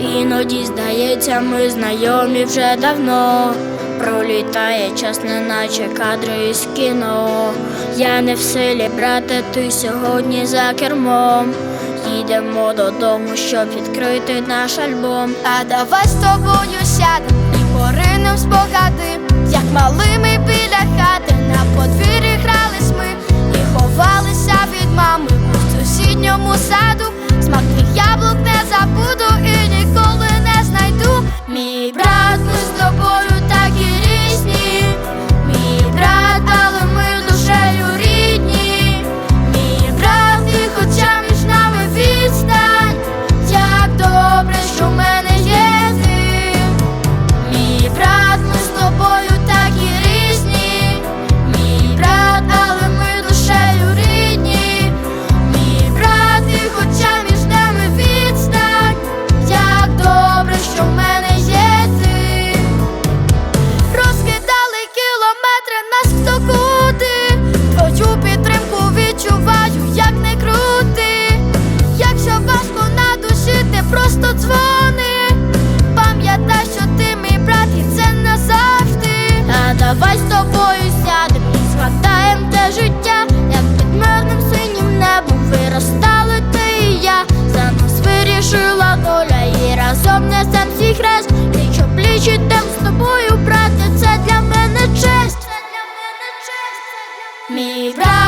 Іноді здається, ми знайомі вже давно. Пролітає час, неначе кадри із кіно. Я не в силі, брати, ти сьогодні за кермом. Їдемо додому, щоб відкрити наш альбом. А давай з тобою сядем і поринем спогади. тобою сядем і згадаєм те життя, як під мирним синім небом виростали ти і я, за нас вирішила доля і разом несем свій хрест, пліч у пліч ідем з тобою, брати це для мене честь. це для Мій брат.